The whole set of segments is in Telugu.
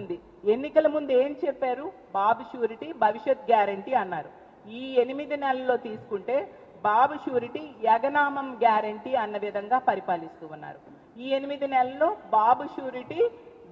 ఉంది. ఎన్నికల ముందు ఏం చెప్పారు? బాబు షూరిటీ భవిష్యత్ గ్యారంటీ అన్నారు. ఈ ఎనిమిది నెలల్లో తీసుకుంటే బాబు షూరిటీ యగనామం గ్యారంటీ అన్న విధంగా పరిపాలిస్తూ ఉన్నారు. ఈ ఎనిమిది నెలల్లో బాబు షూరిటీ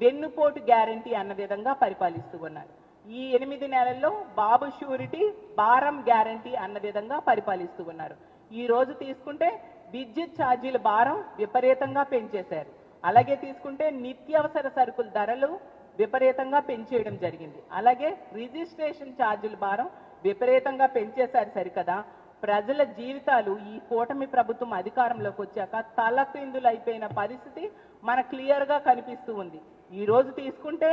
వెన్నుపోటు గ్యారంటీ అన్న విధంగా పరిపాలిస్తూ ఉన్నారు. ఈ ఎనిమిది నెలల్లో బాబు షూరిటీ భారం గ్యారంటీ అన్న విధంగా పరిపాలిస్తూ ఉన్నారు. ఈ రోజు తీసుకుంటే విద్యుత్ ఛార్జీల భారం విపరీతంగా పెంచేశారు. అలాగే తీసుకుంటే నిత్యావసర సరుకుల ధరలు విపరీతంగా పెంచేయడం జరిగింది. అలాగే రిజిస్ట్రేషన్ ఛార్జీల భారం విపరీతంగా పెంచేశారు సరికదా. ప్రజల జీవితాలు ఈ కూటమి ప్రభుత్వం అధికారంలోకి వచ్చాక తలక్రిందులైపోయిన పరిస్థితి మన క్లియర్గా కనిపిస్తూ ఉంది. ఈరోజు తీసుకుంటే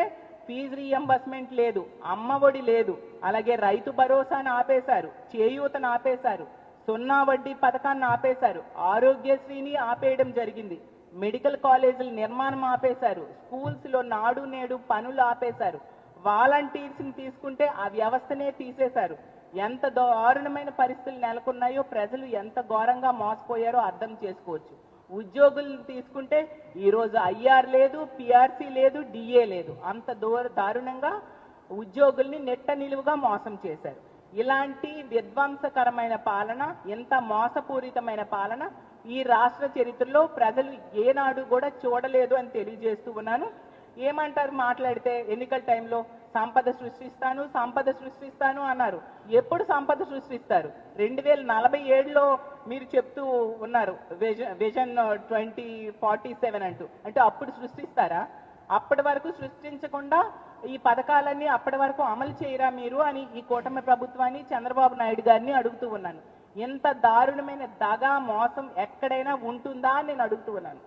ఫీజు రీఎంబర్స్మెంట్ లేదు అమ్మఒడి లేదు. అలాగే రైతు భరోసాను ఆపేశారు చేయూతను ఆపేశారు సున్నా వడ్డీ పథకాన్ని ఆపేశారు ఆరోగ్యశ్రీని ఆపేయడం జరిగింది. మెడికల్ కాలేజీల నిర్మాణం ఆపేశారు. స్కూల్స్లో నాడు నేడు పనులు ఆపేశారు. వాలంటీర్స్ని తీసుకుంటే ఆ వ్యవస్థనే తీసేశారు. ఎంత దారుణమైన పరిస్థితులు నెలకొన్నాయో ప్రజలు ఎంత ఘోరంగా మోసపోయారో అర్థం చేసుకోవచ్చు. ఉద్యోగులను తీసుకుంటే ఈరోజు ఐఆర్ లేదు పిఆర్సీ లేదు డిఏ లేదు. అంత దూర దారుణంగా ఉద్యోగుల్ని నెట్ట నిలువుగా మోసం చేశారు. ఇలాంటి విధ్వంసకరమైన పాలన ఎంత మోసపూరితమైన పాలన ఈ రాష్ట్ర చరిత్రలో ప్రజలు ఏనాడు కూడా చూడలేదు అని తెలియజేస్తూ ఉన్నాను. ఏమంటారు మాట్లాడితే ఎన్నికల టైంలో సంపద సృష్టిస్తాను సంపద సృష్టిస్తాను అన్నారు. ఎప్పుడు సంపద సృష్టిస్తారు? రెండు వేల నలభై ఏడులో మీరు చెప్తూ ఉన్నారు vision vision twenty forty seven అంటూ. అంటే అప్పుడు సృష్టిస్తారా? అప్పటి వరకు సృష్టించకుండా ఈ పథకాలన్నీ అప్పటి వరకు అమలు చేయరా మీరు అని ఈ కూటమి ప్రభుత్వాన్ని చంద్రబాబు నాయుడు గారిని అడుగుతూ ఉన్నాను. ఎంత దారుణమైన దగా మోసం ఎక్కడైనా ఉంటుందా అని నేను అడుగుతూ ఉన్నాను.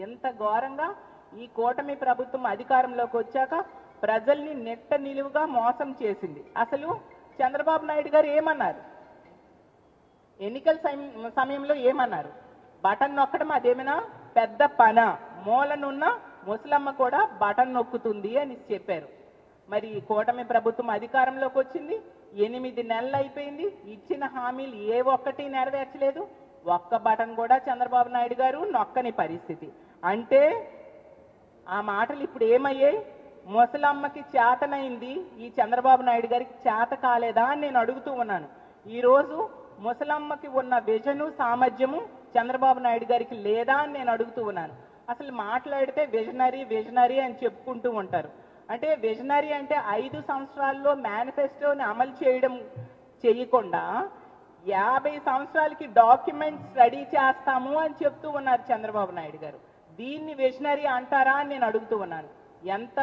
ఎంత ఘోరంగా ఈ కూటమి ప్రభుత్వం అధికారంలోకి వచ్చాక ప్రజల్ని నెట్ట నిలువుగా మోసం చేసింది. అసలు చంద్రబాబు నాయుడు గారు ఏమన్నారు? ఎన్నికల సమ- సమయంలో ఏమన్నారు? బటన్ నొక్కడం అదేమైనా? పెద్ద పన? మూలనున్న ముసలమ్మ కూడా బటన్ నొక్కుతుంది అని చెప్పారు. మరి ఈ కూటమి ప్రభుత్వం అధికారంలోకి వచ్చింది. ఎనిమిది నెలలు అయిపోయింది. ఇచ్చిన హామీలు ఏ ఒక్కటి నెరవేర్చలేదు. ఒక్క బటన్ కూడా చంద్రబాబు నాయుడు గారు నొక్కని పరిస్థితి. అంటే ఆ మాటలు ఇప్పుడు ఏమయ్యాయి? ముసలమ్మకి చేతనైంది ఈ చంద్రబాబు నాయుడు గారికి చేత కాలేదా అని నేను అడుగుతూ ఉన్నాను. ఈ రోజు ముసలమ్మకి ఉన్న విజను సామర్థ్యము చంద్రబాబు నాయుడు గారికి లేదా అని నేను అడుగుతూ ఉన్నాను. అసలు మాట్లాడితే విజనరీ విజనరీ అని చెప్పుకుంటూ ఉంటారు. అంటే విజనరీ అంటే ఐదు సంవత్సరాల్లో మేనిఫెస్టోని అమలు చేయడం చేయకుండా యాభై సంవత్సరాలకి డాక్యుమెంట్స్ రెడీ చేస్తాము అని చెప్తూ ఉన్నారు చంద్రబాబు నాయుడు గారు. దీన్ని విజనరీ అంటారా అని నేను అడుగుతూ ఉన్నాను. ఎంత